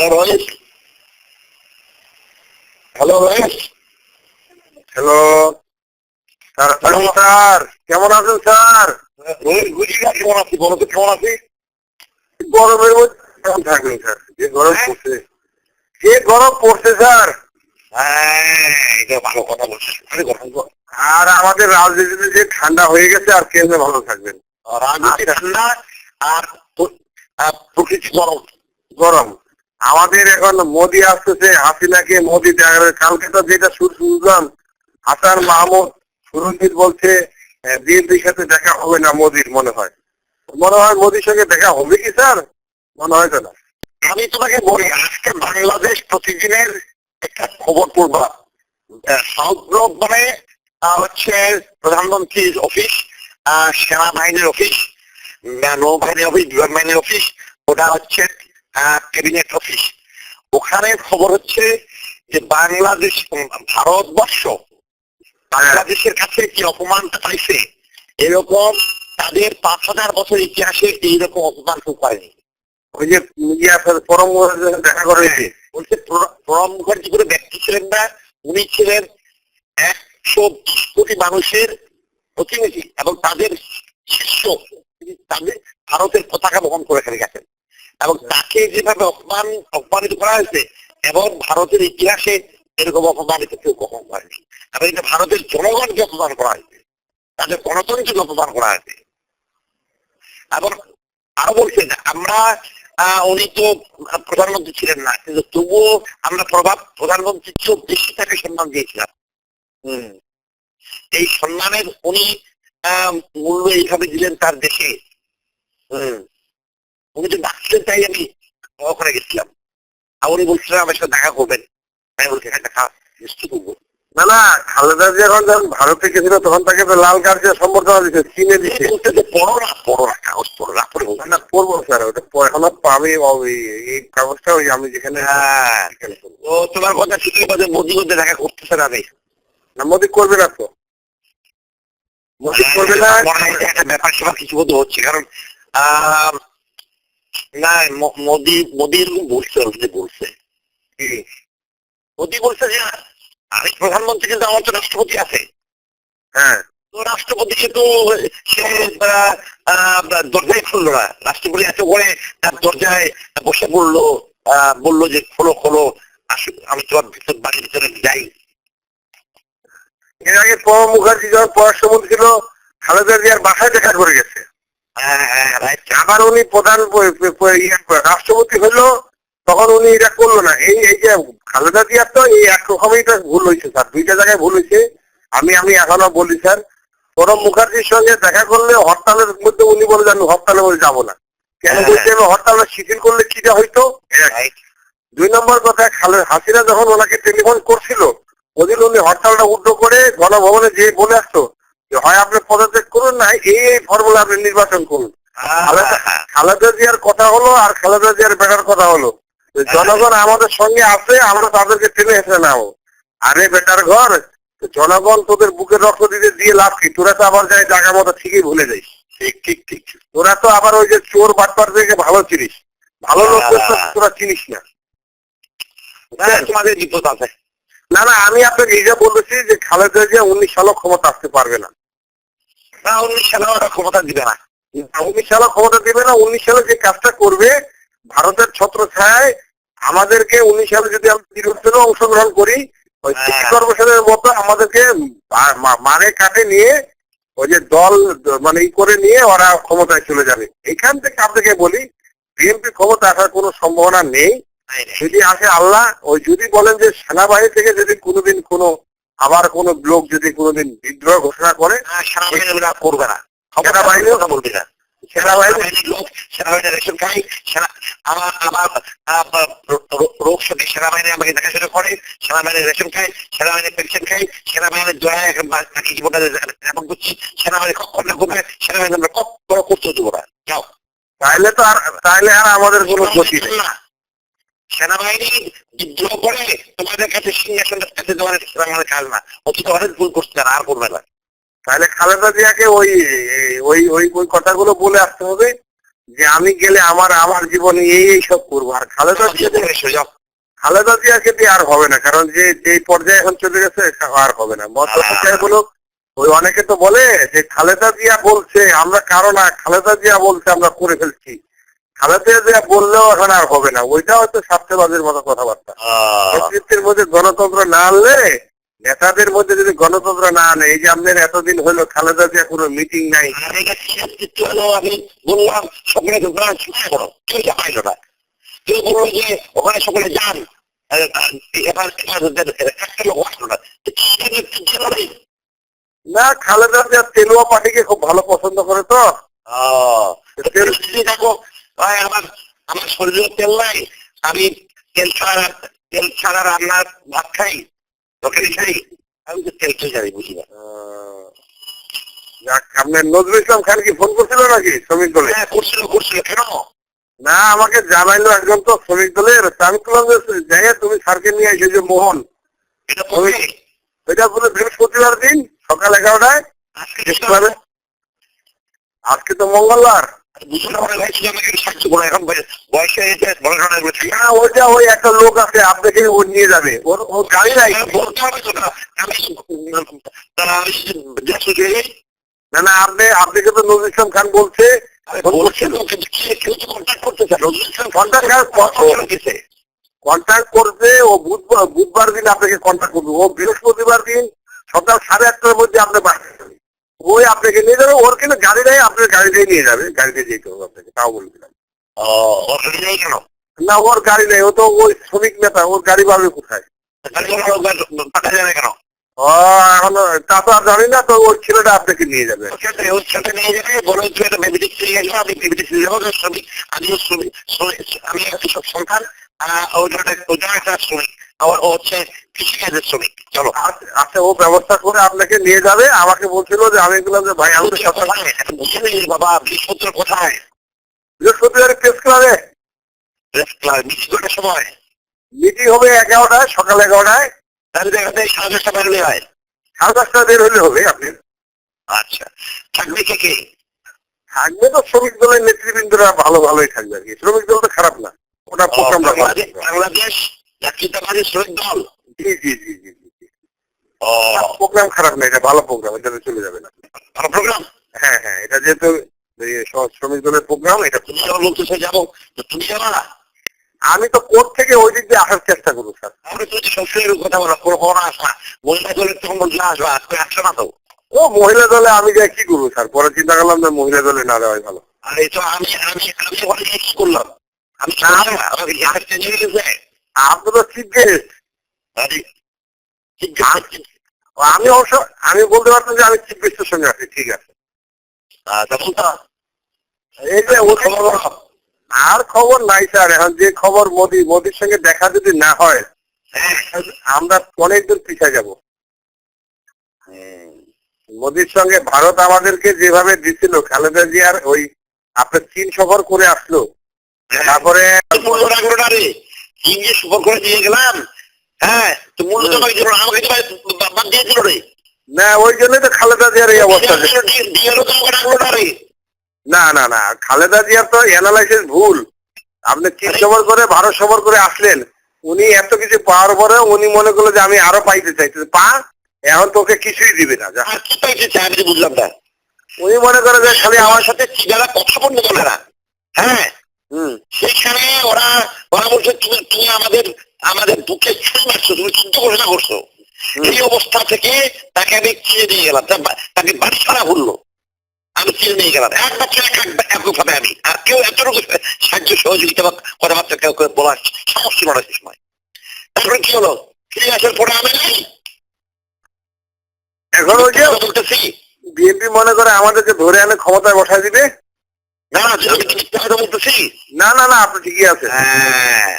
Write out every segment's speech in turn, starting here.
Hello Royesh hello Royesh hello sir sir কেমন আছেন sir? রয়েশ Gujarat কেমন আছি? বলো তো কেমন আছি? গরমের মধ্যে কেমন থাকবেন স্যার? যে গরম হ্যাঁ? পড়ছে। যে গরম পড়ছে স্যার। হ্যাঁ এটা ভালো কথা। আর আমাদের রাজনীতিতে যে ঠান্ডা হয়ে গেছে আর কেমনে ভালো থাকবেন? রাজনীতি ঠান্ডা আর প্রকৃতি গরম। গরম। আমাদের এখন মোদি আসতেছে হাসিনাকে মোদি কালকে তো যেটা শুনলাম হাসান মাহমুদ সুরঞ্জিত বলছে বিএনপির সাথে দেখা হবে না মোদির মনে হয়। মনে হয় মোদির সঙ্গে দেখা হবে কি স্যার? মনে হয় না। আমি তোমাকে বলি আজকে বাংলাদেশ প্রতিদিনের একটা খবর আহ, সমগ্র মানে হচ্ছে প্রধানমন্ত্রীর অফিস সেনাবাহিনীর অফিস নৌবাহিনীর অফিস বিমান বাহিনীর অফিস ওটা হচ্ছে ক্যাবিনেট অফিস ওখানে খবর হচ্ছে যে বাংলাদেশ ভারতবর্ষ বাংলাদেশের কাছে কি অপমানটা পাইছে? এরকম তাদের পাঁচ হাজার বছর ইতিহাসে এইরকম অপমান কেউ পায়নি ওই যে আছে, পরম দেখা করে। বলছে প্র- প্রণব মুখার্জি করে ব্যক্তি ছিলেন না উনি ছিলেন একশো বিশ কোটি মানুষের প্রতিনিধি এবং তাদের শিষ্য। তাদের ভারতের পতাকা বহন করে এখানে গেছেন। এবং তাকে যেভাবে অপমান, অপমানিত করা হয়েছে এবং ভারতের ইতিহাসে এরকম অপমানিত কেউ কখন করেনি। এবং এটা ভারতের জনগণকে অপমান করা হয়েছে, তাদের গণতন্ত্রকে অপমান করা হয়েছে। এবং আরও বলছেন আমরা উনি তো প্রধানমন্ত্রী ছিলেন না, কিন্তু তবুও আমরা প্রভাব প্রধানমন্ত্রীর চেয়েও বেশি তাকে সম্মান দিয়েছিলাম। হম। এই সম্মানের উনি মূল্য এইভাবে দিলেন তার দেশে। হম উনি তো ডাকছিলেন তাই আমি ওখানে গেছিলাম। আর উনি বলছিলেন আমার সাথে দেখা করবেন। আমি বলছি হ্যাঁ দেখা নিশ্চয় করব। না না খালেদা জিয়া যখন যখন ভারতে গেছিল তখন তাকে তো লাল কার্ড দিয়ে সম্বর্ধনা দিচ্ছে চীনে দিচ্ছে বলতে যে পড়ো না পড়ো না কাগজ পড়ো না পড়ে না করব স্যার ওটা এখন পাবে এই কাগজটা ওই আমি যেখানে হ্যাঁ। তো তোমার কথা ঠিকই বাজে মোদি মধ্যে দেখা করতেছে না আমি। না মোদি করবে না তো। মোদি করবে না। একটা ব্যাপার সেবা কিছু বোধ হচ্ছে কারণ আহ, না মোদি মোদি এরকম বলছে অলরেডি বলছে? মোদি বলছে যে আমি প্রধানমন্ত্রী কিন্তু আমার তো রাষ্ট্রপতি আছে। হ্যাঁ। তো রাষ্ট্রপতি কিন্তু সে দরজায় খুললো না। রাষ্ট্রপতি এত করে তার দরজায় বসে বলল আহ, বলল যে খোলো খোলো আসুন আমি তোমার ভিতর বাড়ির ভিতরে যাই। এর আগে প্রণব মুখার্জি যখন পররাষ্ট্রমন্ত্রী ছিল খালেদা জিয়ার বাসায় দেখা করে গেছে. আবার উনি প্রধান ইয়ে রাষ্ট্রপতি হলো তখন উনি এটা করল না। এই এই যে খালেদা জিয়ার তো এই একরকমই ভুল হয়েছে স্যার। দুইটা জায়গায় ভুল হয়েছে। আমি আমি এখনও বলি স্যার প্রণব মুখার্জির সঙ্গে দেখা করলে হরতালের মধ্যে উনি বলে আমি হরতালে বলে যাব না। কেন হ্যাঁ। বলছে আমি হরতালে শিথিল করলে কিটা হইতো? দুই নম্বর কথা খালে হাসিনা যখন ওনাকে টেলিফোন করছিল ওদিন উনি হরতালটা উদ্যোগ করে গণভবনে যে বলে আসতো হয় আপনি পদত্যাগ করুন না এই এই ফর্মুলা আপনি নির্বাচন করুন। খালেদা- জিয়ার কথা হলো আর খালেদা জিয়ার বেটার কথা হলো। জনগণ আমাদের সঙ্গে আছে আমরা তাদেরকে টেনে হেসে নাও আরে বেটার ঘর জনগণ তোদের বুকের রক্ত দিতে দিয়ে লাভ কি? তোরা তো আবার যাই জায়গা মতো ঠিকই ভুলে যাইস ঠিক ঠিক ঠিক তোরা তো আবার ওই যে চোর বাটপার থেকে ভালো চিনিস। ভালো লোক তোরা চিনিস না। তোমাদের বিপদ আছে। না না আমি আপনাকে এই যে বলেছি যে খালেদা জিয়া উনিশ সালও ক্ষমতা আসতে পারবে না। না উনিশ সালে ওরা ক্ষমতা দিবে না উনিশ সালে ক্ষমতা দেবে না উনিশ সালে যে কাজটা করবে ভারতের ছত্র ছায় আমাদেরকে উনিশ সালে যদি আমরা নির্বাচনে অংশগ্রহণ করি ওই হ্যাঁ। সিটি মতো আমাদেরকে মানে কাটে নিয়ে ওই যে দল মানে ই করে নিয়ে ওরা ক্ষমতায় চলে যাবে এখান থেকে আপনাকে বলি বিএনপি ক্ষমতা আসার কোনো সম্ভাবনা নাই। যদি আসে আল্লাহ ওই যদি বলেন যে সেনাবাহিনী থেকে যদি কোনোদিন কোনো আবার কোনো লোক যদি কোনোদিন বিদ্রোহ ঘোষণা করে সেনাবাহিনী করবে না। সেনাবাহিনী- কথা বলবি না। সেনাবাহিনী সেনাবাহিনীর লোক সেনাবাহিনীর রেশন খাই সেনা আমার আমার রোগ শোকে সেনাবাহিনী আমাকে দেখাশোনা করে সেনাবাহিনীর রেশন খাই সেনাবাহিনীর পেনশন খাই সেনাবাহিনীর দয়া এখন বাকি জীবনটা করছি সেনাবাহিনী কখন না করবে সেনাবাহিনী আমরা কখনো করতে দেবো না। যাও। তাহলে তো আর তাহলে আর আমাদের কোনো নেই। না। সেনাবাহিনী বিদ্রোহ করে তোমাদের কাছে সিংহাসনের কাছে তোমার সেনাবাহিনীর কাজ না। অতীত অনেক ভুল করছে না, আর করবে না? তাহলে খালেদা জিয়াকে ওই ওই ওই ওই কথাগুলো বলে আসতে হবে যে আমি গেলে আমার আমার জীবনে এই এই সব করব। আর খালেদা জিয়া খালেদা জিয়াকে দিয়ে আর হবে না কারণ যে যে পর্যায়ে এখন চলে গেছে আর হবে না। গুলো ওই অনেকে তো বলে যে খালেদা জিয়া বলছে আমরা কারও না খালেদা জিয়া বলছে আমরা করে ফেলছি। খালেদা জিয়া বললেও এখন আর হবে না ওইটা হচ্ছে স্বাস্থ্যবাদের মতো কথাবার্তা। নেতৃত্বের মধ্যে গণতন্ত্র না আনলে নেতাদের মধ্যে যদি গণতন্ত্র না আনে এই যে আপনার এতদিন হলো খালেদা জিয়া কোনো মিটিং নাই। আর এটা কি নেতৃত্ব হলো আমি বললাম সকলে করো কেউ চাপাইল না। কেউ বলল যে ওখানে সকলে যান? না। খালেদা জিয়া তেলুয়া পার্টিকে খুব ভালো পছন্দ করে তো। ভাই আমার আমার শরীরে তেল নাই আমি তেল ছাড়া তেল ছাড়া রান্নার ভাত খাই তরকারি খাই আমি তো তেল খেয়ে যাই বুঝি না। আপনার নজরুল ইসলাম খান কি ফোন করছিল নাকি শ্রমিক দলে? হ্যাঁ করছিল করছিল কেন? না আমাকে জানাইলো একজন তো শ্রমিক দলের আমি বললাম যে তুমি স্যারকে নিয়ে এসে যে মোহন। এটা বলে বৃহস্পতিবার দিন সকাল এগারোটায় আজকে তো মঙ্গলবার। হয়ে বড় আপনি নজরুল ইসলাম খান বলছে কন্ট্যাক্ট করবে ও বুধবার বুধবার দিন আপনাকে কন্ট্যাক্ট করবে ও বৃহস্পতিবার দিন সকাল সাড়ে আটটার মধ্যে আপনি যাবেন। ওই আপনাকে নিয়ে যাবে ওর কিন্তু গাড়ি নেই আপনার গাড়িতেই নিয়ে যাবে গাড়িতে যেতে হবে আপনাকে তাও বলছিলাম ওর না ওর গাড়ি নেই ও তো ওই শ্রমিক নেতা ওর গাড়ি পাবে কোথায়? যাবে কেন? এখন তা তো আর জানি না তো ওই ছেলেটা আপনাকে নিয়ে যাবে। ওর সাথে নিয়ে যাবে বলে ছেড়ে গেল আমি ছেড়ে যাব শ্রমিক শ্রমিক আমি একটা সন্তান ওটা ওটা একটা শ্রমিক। আমার ও হচ্ছে কৃষিকাজের শ্রমিক চলো। আচ্ছা, ও ব্যবস্থা করে আপনাকে নিয়ে যাবে আমাকে বলছিল যে আমি বললাম যে ভাই আমি কোথায়? বাবা বৃহস্পতিবার কোথায়? বৃহস্পতিবার প্রেস ক্লাবে করার সময়? মিটিং হবে এগারোটায় সকাল এগারোটায়। তাহলে দেখা যায় সাড়ে দশটা বেরোলে হয়। সাড়ে দশটা বের হলে হবে আপনি। আচ্ছা থাকবে কে কে? থাকবে তো শ্রমিক দলের নেতৃবৃন্দরা ভালো ভালোই থাকবে আর কি। শ্রমিক দল তো খারাপ না ওটা প্রোগ্রামটা বাংলাদেশ দল? জি জি জি জি জি। ও। প্রোগ্রাম খারাপ না এটা ভালো প্রোগ্রাম এটাতে চলে যাবে না। ভালো প্রোগ্রাম হ্যাঁ হ্যাঁ এটা যেহেতু শ্রমিক দলের প্রোগ্রাম এটা তুমি যাব তুমি যাবা? না আমি তো কোর্ট থেকে ওই দিক দিয়ে আসার চেষ্টা করব স্যার। আমি তো সবসময় কথা বলা আসা মহিলা দলের তখন বলছে আসবা আজকে আসছো না তো। ও মহিলা দলে আমি যাই কি করব স্যার? পরে চিন্তা করলাম যে মহিলা দলে না দেওয়াই ভালো। আর এই তো আমি আমি আমি ওখানে কি করলাম? আমি হয়ে আমি অবশ্য আমি বলতে পারতাম যে আমি চিফ গেস্টের সঙ্গে আছি ঠিক আছে। বলো। আর খবর নাই স্যার এখন যে খবর মোদি মোদির সঙ্গে দেখা যদি না হয় হ্যাঁ। আমরা অনেক দূর পিছিয়ে যাব। হুম। মোদির সঙ্গে ভারত আমাদেরকে যেভাবে দিছিল খালেদা জিয়ার ওই আপনার চীন সফর করে আসলো। তারপরে মূল্য রাখল না রে? কি যে সুপার করে দিয়ে গেলাম। হ্যাঁ তো আমাকে বাদ দিয়ে দিল রে। না ওই জন্যই তো খালেদা জিয়ার এই অবস্থা। না না না খালেদা জিয়ার তো অ্যানালাইসিস ভুল। আপনি চীন সফর করে ভারত সফর করে আসলেন। উনি এত কিছু পাওয়ার পরে উনি মনে করল যে আমি আরও পাইতে চাইতে পা এখন তোকে কিছুই দিবে না যা। কি পাইছে চা আমি বুঝলাম না। উনি মনে করে যে খালি আমার সাথে যারা কথা বলতে বলে না। হ্যাঁ। হুম। সেখানে ওরা ওরা বলছে তুমি তুমি আমাদের আমাদের বুকে ছুঁয়ে মারছো তুমি করে না করছ। এই অবস্থা থেকে তাকে আমি চিনে নিয়ে গেলাম। তাকে ছাড়া ভুললো। আমি চিনে নিয়ে গেলাম। এক বাচ্চা এক একভাবে আমি। আর কেউ এতটুকু সাহায্য সহযোগিতা বা কথাবার্তা কেউ কেউ বলার সাহস ছিল না সে সময়। তারপরে কি হলো? ফিরে আসার পরে আমি নাই। এখন ওই যে বলতেছি। বিএনপি মনে করে আমাদেরকে ধরে আনে ক্ষমতায় বসায় দিবে? না না না আপনি ঠিকই আছে হ্যাঁ।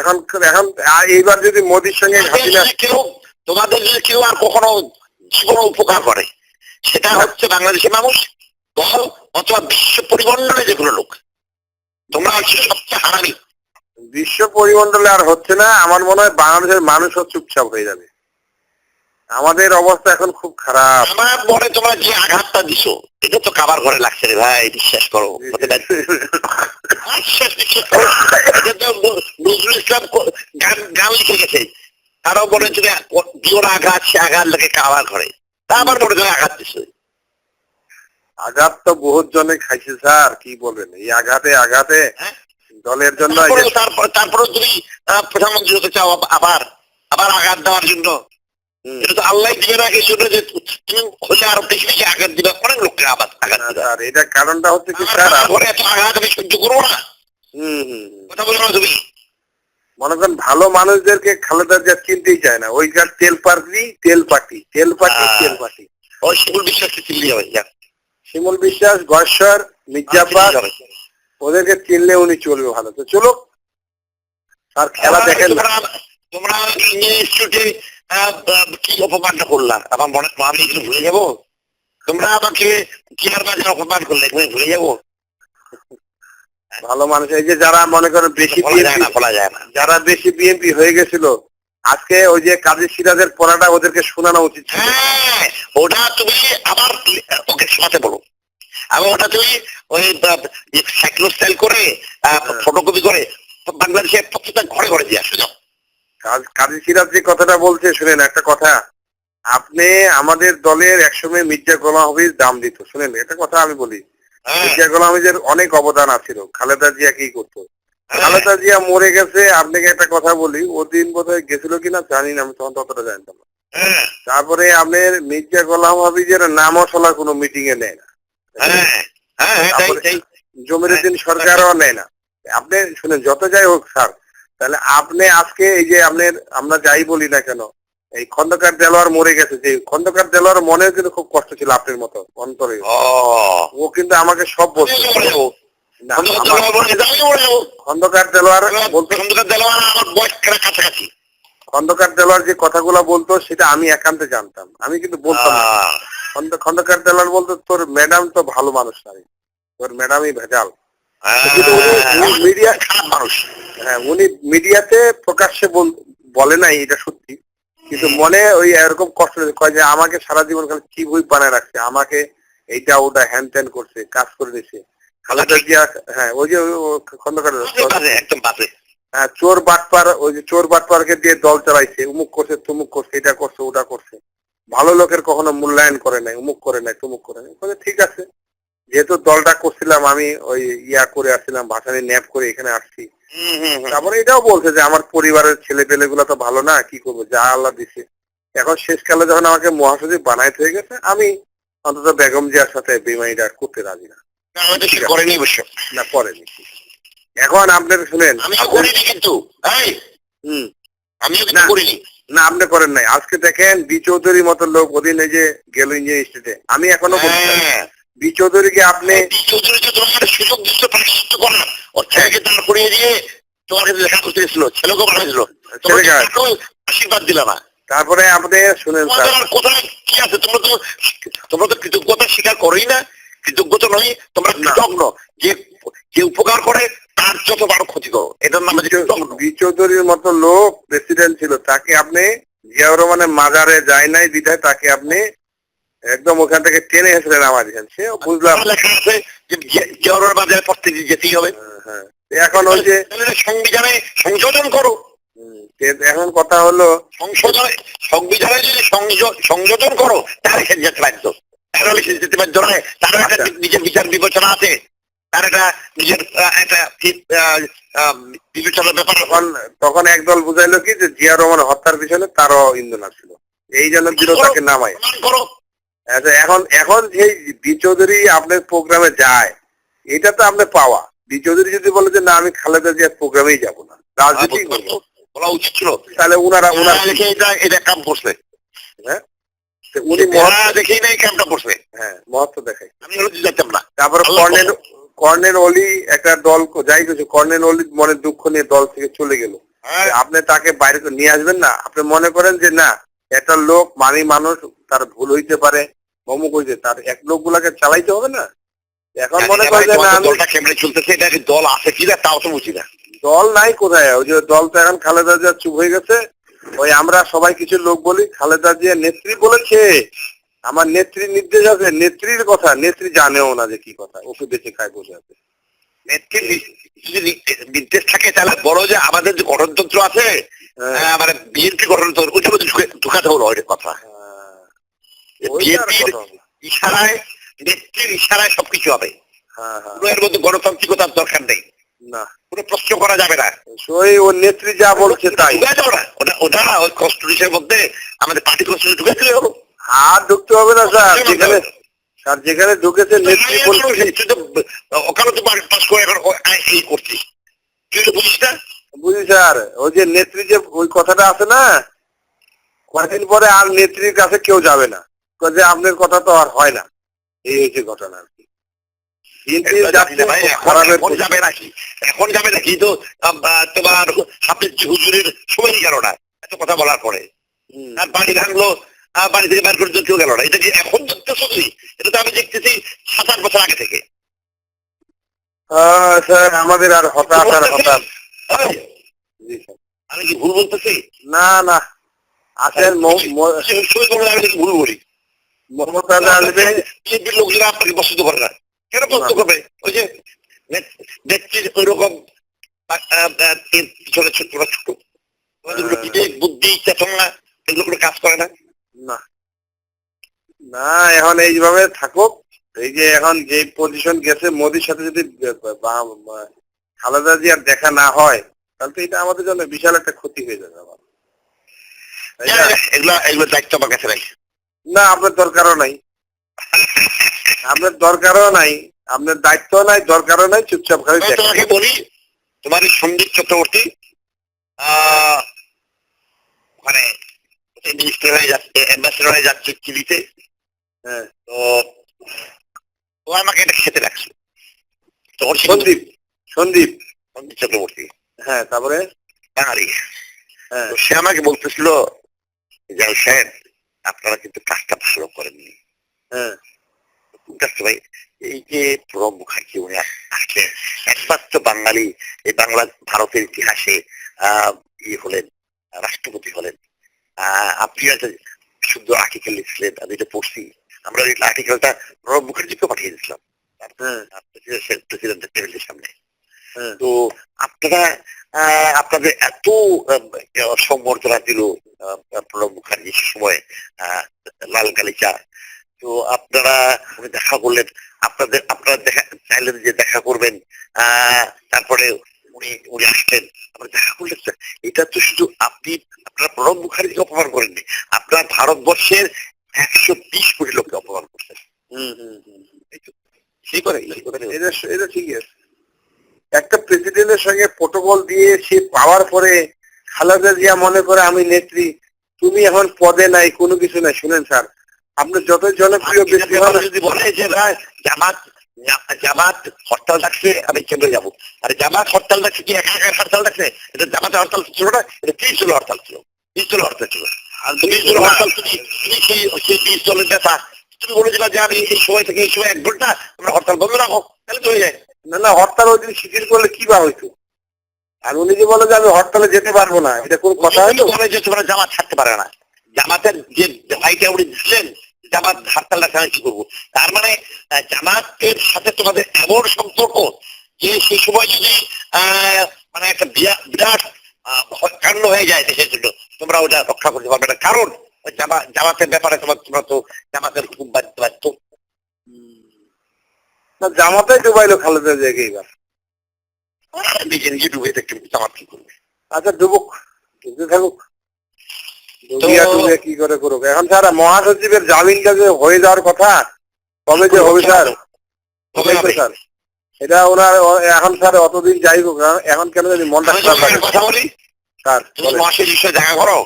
এখন এখন এইবার যদি মোদির সঙ্গে কেউ তোমাদের যদি কেউ আর কখনো জীবন উপকার করে সেটা হচ্ছে বাংলাদেশের মানুষ দল অথবা বিশ্ব পরিমণ্ডলে যেগুলো লোক। তোমরা হচ্ছে সবচেয়ে হারামি। বিশ্ব পরিমণ্ডলে আর হচ্ছে না আমার মনে হয় বাংলাদেশের মানুষও চুপচাপ হয়ে যাবে। আমাদের অবস্থা এখন খুব খারাপ। আমার মনে তোমরা যে আঘাতটা দিছো এটা তো কাবার ঘরে লাগছে রে ভাই বিশ্বাস করো। করো। নজরুল ইসলাম গান গান লিখে গেছে। তারও মনে হচ্ছে যে দিওর আঘাত সে আঘাত লাগে কাবার ঘরে। তা আমার মনে হয় আঘাত দিছে। আঘাত তো বহুত জনে খাইছে স্যার কি বলবেন এই আঘাতে আঘাতে। হ্যাঁ? দলের জন্য তারপরে তুমি প্রধানমন্ত্রী হতে চাও আবার? আবার আঘাত দেওয়ার জন্য। এটা তো আল্লাহ দিবে না কিছু না যে তুমি হলে আরও বেশি বেশি আঘাত দিবে অনেক লোককে আঘাত আঘাত না, এটা কারণটা হচ্ছে কি স্যার আমার এত আঘাত আমি সহ্য করব না। হুম হুম হুম। কথা বলো না তুমি। মনে করেন ভালো মানুষদেরকে খালেদা চিনতেই চায় না। তেল পার্টি তেল পার্টি তেল পার্টি তেল পার্টি ওই শিবুল বিশ্বাসকে চিনলি হবে যাক। শিমুল বিশ্বাস গশ্বর মির্জাফর। ওদেরকে চিনলে উনি চলবে ভালো। তো চলো আর খেলা দেখেন তোমরা ইনস্টিটিউটে কি অপমানটা করলা আমার মনে আমি এগুলো ভুলে যাব। তোমরা আমাকে চেয়ার বাজার অপমান করলে? তুমি ভুলে যাব? ভালো মানুষ এই যে যারা মনে করেন বেশি বলা যায় না বলা যায় না। যারা বেশি বিএনপি হয়ে গেছিল আজকে ওই যে কাজী সিরাজের পড়াটা ওদেরকে শোনানো উচিত হ্যাঁ ওটা তুমি আবার ওকে শোনাতে বলো। এবং ওটা তুমি ওই সাইক্লো স্টাইল করে হ্যাঁ। ফটোকপি করে বাংলাদেশের প্রত্যেকটা ঘরে ঘরে দিয়ে আসো যাও। কাজ- সিরাজ যে কথাটা বলছে শুনেন একটা কথা। আপনি আমাদের দলের একসময় মির্জা গোলাম হাফিজ দাম দিত শুনেন একটা কথা আমি বলি। হ্যাঁ, মির্জা গোলাম হাফিজের অনেক অবদান আছিল খালেদা জিয়া কি করতো? হ্যাঁ। খালেদা জিয়া মরে গেছে আপনাকে একটা কথা বলি ও ওদিন বোধহয় গেছিল কিনা জানি না আমি তখন ততটা জানতাম না। হ্যাঁ, তারপরে আপনার মির্জা গোলাম হাফিজের নামও চলা কোনো মিটিং এ নেয় না। তাই। জমিরুদ্দিন সরকারও নেয় না। আপনি শুনেন যত যাই হোক স্যার তাহলে আপনি আজকে এই যে আপনার আমরা যাই বলি না কেন এই খন্দকার দেলোয়ার মরে গেছে যে খন্দকার দেলোয়ার মনেও কিন্তু খুব কষ্ট ছিল আপনার মতো অন্তরে। ও, কিন্তু আমাকে সব বলতো খন্দকার দেলোয়ার খন্দকার দেলোয়ার বলতো খন্দকার যে কথাগুলো বলতো সেটা আমি একান্তে জানতাম। আমি কিন্তু বলতাম খন্দকার দেলোয়ার বলতো তোর ম্যাডাম তো ভালো মানুষ নাই তোর ম্যাডামই ভেজাল। উনি হ্যাঁ, খারাপ মানুষ। হ্যাঁ উনি মিডিয়াতে প্রকাশ্যে বলে নাই এটা সত্যি। কিন্তু মনে ওই এরকম কষ্ট কয় যে আমাকে সারা জীবন খালি কি বই বানায় রাখছে আমাকে এইটা ওটা হ্যান ত্যান করছে কাজ করে দিছে। খালেদা জিয়া হ্যাঁ ওই যে খন্দকার একদম বাজে। হ্যাঁ চোর বাটপার ওই যে চোর বাটপারকে দিয়ে দল চালাইছে উমুক করছে তুমুক করছে এটা করছে ওটা করছে। ভালো লোকের কখনো মূল্যায়ন করে নাই উমুক করে নাই তুমুক করে নাই। ঠিক আছে যেহেতু দলটা করছিলাম আমি ওই ইয়া করে আসছিলাম ভাষানি ন্যাপ করে এখানে আসছি। তারপরে এটাও বলছে যে আমার পরিবারের ছেলে পেলে তো ভালো না কি করব? যা আল্লাহ দিছে। এখন শেষকালে যখন আমাকে মহাসচিব বানাইতে হয়ে গেছে আমি অন্তত বেগম জিয়ার সাথে বেমানিটা করতে রাজি না। করেনি অবশ্য। না করেনি। এখন আপনার শুনেন আমিও করিনি কিন্তু। এই, হুম। আমিও কিন্তু না। করিনি। না আপনি করেন নাই। আজকে দেখেন বি চৌধুরীর মতো লোক ওদিন এই যে গেল ইঞ্জিনিয়ার ইনস্টিটিউটে। আমি এখনও বলছি বি চৌধুরীকে আপনি যে তোমার সুযোগ দিচ্ছ ওর ছেলেকে দাঁড় করিয়ে দিয়ে তোমার কাছে দেখা করতে এসেছিল ছেলেকে পাঠাইছিল আশীর্বাদ দিলা না। তারপরে আপনি শুনেন কোথায় কি আছে? তোমরা তো তোমরা তো কৃতজ্ঞতা স্বীকার করেই না। কৃতজ্ঞতা নয় তোমরা। কৃতজ্ঞ। যে যে উপকার করে তার যত বড় ক্ষতি করো। এটার নাম বি চৌধুরীর মতো লোক প্রেসিডেন্ট ছিল তাকে আপনি জিয়াউর রহমানের মাজারে যায় নাই বিধায় তাকে আপনি একদম ওখান থেকে টেনে এসেছিলেন নামা দিয়েছেন সে বুঝলাম লেখা আছে যে জেওয়ার বাজারে প্রত্যেক যেতেই হবে। হ্যাঁ, হ্যাঁ। এখন ওই যে সংবিধানে সংযোজন করো। এখন কথা হলো সংশোধন সংবিধানে যদি সংযোজন করো তাহলে সে যেতে বাধ্য। তাহলে সে যেতে বাধ্য নয়। তার একটা আচ্ছা। নিজের বিচার বিবেচনা আছে। তার একটা নিজের একটা বিবেচনার ব্যাপার। তখন তখন একদল বুঝাইলো কি যে জিয়া রহমান হত্যার পিছনে তারও ইন্ধন আসছিল। এই জন্য তাকে নামায়। করো। আচ্ছা এখন এখন যে বি চৌধুরী আপনার প্রোগ্রামে যায় এটা তো আপনার পাওয়া। বি চৌধুরী যদি বলে যে না আমি খালেদা জিয়ার প্রোগ্রামেই যাব না। রাজনীতি বলা উচিত ছিল। তাহলে ওনারা দেখে এটা এটা কাম করছে। হ্যাঁ? উনি ওনারা দেখেই না এই কামটা করছে। হ্যাঁ মহত্ব দেখায়। আমি হলো জানতাম না। তারপরে কর্নেল কর্নেল অলি একটা দল যাই কিছু কর্নেল অলি মনের দুঃখ নিয়ে দল থেকে চলে গেল। হ্যাঁ, আপনি তাকে বাইরে তো নিয়ে আসবেন না। আপনি মনে করেন যে না একটা লোক মানি মানুষ তার ভুল হইতে পারে অমুক হইতে তার এক লোক গুলাকে চালাইতে হবে না? এখন মনে জানি যে না আমি দলটা কেমনে চলতেছে? এটা কি দল আছে কিনা তাও তো বুঝি না। দল নাই কোথায়? ওই যে দল তো এখন খালেদা জিয়া চুপ হয়ে গেছে। ওই আমরা সবাই কিছু লোক বলি খালেদা জিয়া নেত্রী বলেছে। আমার নেত্রীর নির্দেশ আছে নেত্রীর কথা নেত্রী জানেও না যে কি কথা ওকে বেঁচে খায় বসে আছে। নেত্রীর যদি নির্দেশ থাকে তাহলে বড় যে আমাদের যে গঠনতন্ত্র আছে হ্যাঁ, আহ, মানে বিএনপি গঠনতন্ত্র ওইটা ঢুকাতে হলো কথা। হ্যাঁ, বিএনপির। ইশারায় নেত্রীর ইশারায় সবকিছু হবে। হ্যাঁ হ্যাঁ। এর মধ্যে গণতান্ত্রিকতার দরকার নেই। না। কোনো প্রশ্ন করা যাবে না। ওই ওর নেত্রী যা বলছে তাই। ঢুকে যাও না। ওটা ওটা ওই কনস্টিটিউশনের মধ্যে আমাদের পার্টি কনস্টিটিউশন ঢুকে আর ঢুকতে হবে না স্যার। যেখানে স্যার যেখানে ঢুকেছে নেত্রী বলছে তুই তো পাস করে এখন এই করছিস। তুই তো বুঝিস না? বুঝি স্যার। ওই যে নেত্রী যে ওই কথাটা আছে না? কয়েকদিন পরে আর নেত্রীর কাছে কেউ যাবে না। যে আপনার কথা তো আর হয় না। এই হচ্ছে ঘটনা আর কি। যাবে নাকি? এখন যাবে নাকি? তো তোমার হাফিজ হুজুরের সময়ই গেল না। এত কথা বলার পরে। আর বাড়ি ভাঙলো বাড়ি থেকে বের করে কেউ গেল না। এটা কি এখন দেখতেছো তুমি এটা তো আমি দেখতেছি সাত আট বছর আগে থেকে। স্যার আমাদের আর হতাশ আর হতাশ। আমি কি ভুল বলতেছি? না না। আসেন ভুল বলি? আসবে আপনাকে পছন্দ করে না। কেন পছন্দ করবে ওই যে নেত- ওই রকম ছোট ছোট ছোট ওদের কোনো। বিবেক বুদ্ধি চেতনা এগুলো কোনো কাজ করে না। না। না এখন এইভাবে থাকুক। এই যে এখন যে পজিশন গেছে মোদির সাথে যদি খালেদা জিয়ার দেখা না হয় তাহলে তো এটা আমাদের জন্য বিশাল একটা ক্ষতি হয়ে যাবে আমার এগুলো এগুলো দায়িত্ব আমার কাছে নাই। না আপনার দরকারও নাই। আপনার দরকারও নাই আপনার দায়িত্ব নাই দরকারও নাই চুপচাপ খালি তোমাকে বলি তোমার এই সন্দীপ চক্রবর্তী মানে মিনিস্টার হয়ে যাচ্ছে অ্যাম্বাসেডর হয়ে যাচ্ছে চিলিতে। হ্যাঁ। তো ও আমাকে এটা খেতে রাখছে। সন্দীপ সন্দীপ। সন্দীপ চক্রবর্তী। হ্যাঁ তারপরে? বাঙালি। হ্যাঁ। সে আমাকে বলতেছিল যে সাহেব আপনারা কিন্তু কাজটা ভালো করেননি। হ্যাঁ। ভাই? এই যে প্রণব মুখার্জি উনি আসলেন একমাত্র বাঙালি এই বাংলা ভারতের ইতিহাসে আহ ইয়ে হলেন রাষ্ট্রপতি হলেন। আহ আপনি একটা সুন্দর আর্টিকেল লিখছিলেন আমি এটা পড়ছি। আমরা এই আর্টিকেলটা প্রণব মুখার্জিকে পাঠিয়ে দিয়েছিলাম। হ্যাঁ। প্রেসিডেন্টের টেবিলের সামনে। হ্যাঁ। তো আপনারা আপনাদের এত সম্বর্ধনা দিল প্রণব মুখার্জি সে সময় লাল গালিচা তো আপনারা দেখা করলেন আপনাদের আপনারা দেখা চাইলেন যে দেখা করবেন তারপরে উনি উনি আসলেন। আমরা দেখা করলেন এটা তো শুধু আপনি আপনারা প্রণব মুখার্জিকে অপমান করেননি। আপনারা ভারতবর্ষের একশো বিশ কোটি লোককে অপমান করছেন। হুম হুম হুম সেই করে এই করে এটা এটা ঠিক আছে। একটা প্রেসিডেন্টের সঙ্গে প্রোটোকল দিয়ে সে পাওয়ার পরে খালেদা জিয়া মনে করে আমি নেত্রী তুমি এখন পদে নাই কোনো কিছু নাই। শুনেন স্যার আপনার যত জনপ্রিয় ব্যক্তি যদি বলে যে না জামাত জামাত হরতাল ডাকছে আমি কেন্দ্রে যাব। আর জামাত হরতাল ডাকছে কি একা একা হরতাল ডাকছে? এটা জামাতের হরতাল ছিল না এটা তিরিশ জন হরতাল ছিল। তিরিশ জন হরতাল ছিল। আর তিরিশ জন হরতাল তুমি তুমি সেই সেই তিরিশ জনের নেতা। তুমি বলেছিলা যে আমি এই সময় থেকে এই সময় এক ঘণ্টা আমরা হরতাল বন্ধ রাখো তাহলে তো হয়ে যায় না না, হরতাল ওই দিন শিথিল করলে কি বা হইতো? আর উনি যে বলে যে আমি হরতালে যেতে পারব না, এটা কোন কথা হলো? বলে যে তোমরা জামাত ছাড়তে পারে না। জামাতের যে ভাইটা উনি দিচ্ছেন জামাত হারতাল রাখা কি করব? তার মানে জামাতের সাথে তোমাদের এমন সম্পর্ক যে সেই সময় যদি মানে একটা বিরা- বিরাট কাণ্ড হয়ে যায় দেশের জন্য, তোমরা ওটা রক্ষা করতে পারবে না। কারণ জামা, জামাতের ব্যাপারে তোমার, তোমরা তো জামাতের হুকুম বাধ্য না জামাতাই ডুবাইলো খালেদা জিয়াকে এবার। নিজে নিজে ডুবে জামাত কি করবে? আচ্ছা ডুবুক। ডুবতে থাকুক। ডুবিয়া ডুবিয়া কি করে করুক? এখন স্যার মহাসচিবের জামিনটা যে হয়ে যাওয়ার কথা কবে যে হবে স্যার কবে? স্যার এটা ওনার এখন স্যার অতদিন যাই হোক না, এখন কেন জানি মনটা খারাপ লাগে। কথা বলি। স্যার। মাসের বিষয়ে দেখা করো।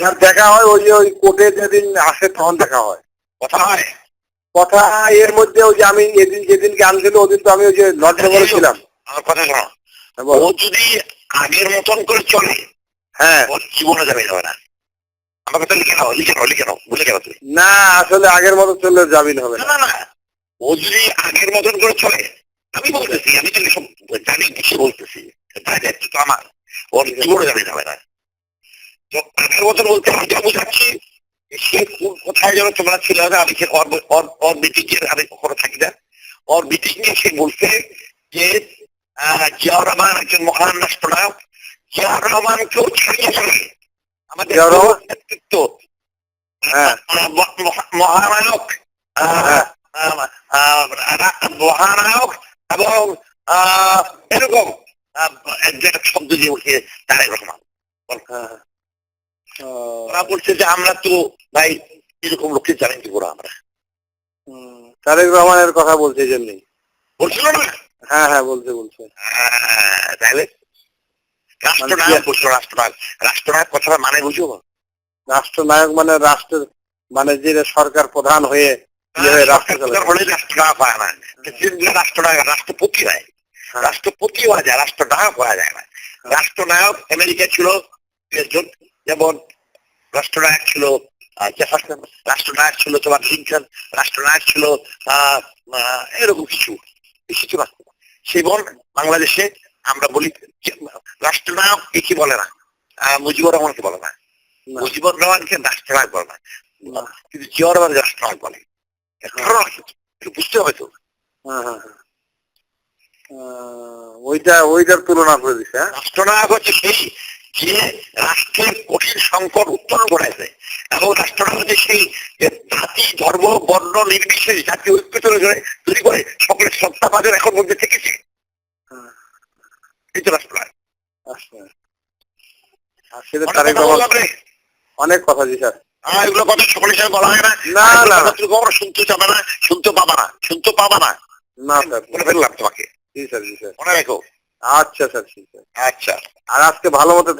যার দেখা হয় ওই যে ওই কোর্টে যেদিন আসে তখন দেখা হয়। কথা হয়? কথা এর মধ্যে ওই যে আমি এদিন যেদিনকে আনছিল ওদিন তো আমি ওই যে নটনগরে ছিলাম। আমার কথা শোনো। হ্যাঁ। ও যদি আগের মতন করে চলে হ্যাঁ। ওর জীবনে যাবে যাবে না। আমার কথা লিখে নাও লিখে নাও লিখে নাও বুঝে গেল তুমি। না আসলে আগের মতো চললে জামিন হবে না। না ও যদি আগের মতন করে চলে আমি বলতেছি আমি তো সব জানি কিছু বলতেছি তাই দায়িত্ব তো আমার। ওর জীবনে যাবে যাবে না। তো আগের মতন বলতে আমি যা বোঝাচ্ছি সে কোথায় যেন তোমরা ছিল না আমি সে মিটিং এর আমি কখনো থাকি না। ওর মিটিং এ সে বলছে যে জিয়াউর রহমান একজন মহান রাষ্ট্রনায়ক। জিয়াউর রহমানকেও ছাড়িয়ে যাবে। আমাদের নেতৃত্ব। হ্যাঁ। মহানায়ক হ্যাঁ। মহানায়ক এবং আহ, এরকম একটা শব্দ দিয়ে উঠে তারেক রহমান। হ্যাঁ। ওরা বলছে যে আমরা তো ভাই এরকম লোককে জানেন কি করে আমরা। তারেক রহমানের কথা বলছে এই জন্যই। বলছিল না? হ্যাঁ হ্যাঁ বলছে বলছে। তাহলে? রাষ্ট্রনায়ক রাষ্ট্রনায়ক। রাষ্ট্রনায়ক কথাটা মানে বুঝো? রাষ্ট্রনায়ক মানে রাষ্ট্র মানে যে সরকার প্রধান হয়ে। রাষ্ট্রনায়ক রাষ্ট্রপতি হয়। হ্যাঁ। রাষ্ট্রপতি হওয়া যায় রাষ্ট্রনায়ক হওয়া যায় না। রাষ্ট্রনায়ক আমেরিকা ছিল একজন যেমন রাষ্ট্রনায়ক ছিল জেফারসন রাষ্ট্রনায়ক ছিল তোমার লিঙ্কন রাষ্ট্রনায়ক ছিল এরকম কিছু ছিল সেবন বাংলাদেশে আমরা বলি রাষ্ট্রনায়ক কি বলে না? মুজিবুর রহমানকে বলে না। মুজিবুর রহমানকে রাষ্ট্রনায়ক বলে না। কিন্তু জিয়াউর রহমান রাষ্ট্রনায়ক বলে। একটু বুঝতে হবে তো। হ্যাঁ, হ্যাঁ, হ্যাঁ। আহ, ওইটা ওইটার তুলনা করে দিছে হ্যাঁ? রাষ্ট্রনায়ক হচ্ছে সেই যে রাষ্ট্রের কঠিন সংকট উত্তরণ করেছে এবং রাষ্ট্রটা হচ্ছে সেই জাতি ধর্ম বর্ণ নির্বিশেষে জাতীয় ঐক্য তৈরি করে তৈরি করে সকলের সত্তাবাদের এখন মধ্যে থেকেছে। অনেক কথা রে। অনেক কথা জি স্যার। এগুলো কথা সকলের সাথে বলা হয় না। না, না। কথা তুমি কখনো শুনতে চাবে না শুনতে পাবা না শুনতে পাবা না। না স্যার। বলে ফেললাম তোমাকে। জি স্যার জি স্যার। মনে রেখো আচ্ছা স্যার ঠিক আছে। আচ্ছা। আর আজকে ভালো মতো